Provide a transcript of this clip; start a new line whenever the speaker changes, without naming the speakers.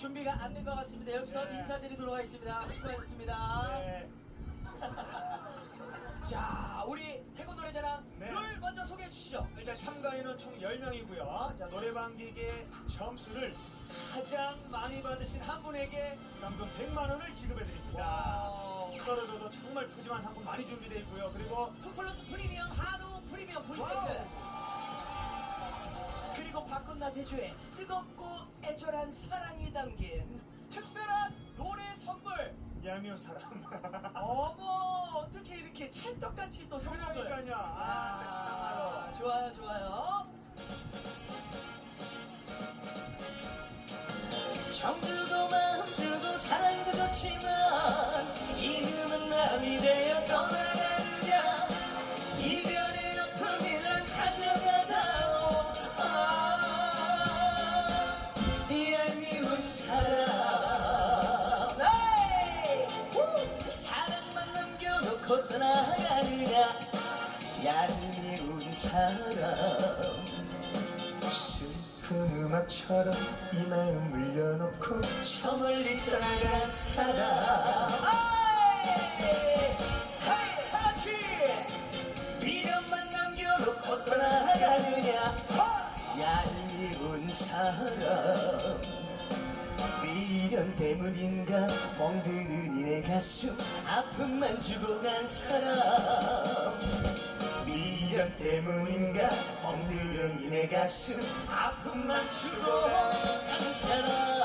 준비가 안 된 것 같습니다. 여기서
네.
인사드리도록 하겠습니다. 수고하셨습니다.
네.
자, 우리 태국 노래자랑
네.
룰 먼저 소개해 주시죠.
일단 참가인은 총 10명이고요. 자, 노래방 기계 점수를 가장 많이 받으신 한 분에게 감금 100만 원을 지급해 드립니다.
와.
떨어져도 정말 푸짐한 상품 많이 준비되어 있고요. 그리고
박건나 대주의 뜨겁고 애절한 사랑이 담긴 특별한 노래 선물
얄미운 사람.
어머 어떻게 이렇게 찰떡같이 또 선물을
그러니까요. 아,
아, 좋아요 좋아요 정주 사람 슬픈 음악처럼 이 마음 물려놓고 저 멀리 떠나간 사람. 미련만 남겨놓고 떠나가느냐. 얄미운 사람. 미련 때문인가? 멍드는 이내 가슴. 아픔만 주고 간 사람 미련 때문인가? 멍들은 이내 가슴 아픔만 주고 간 사람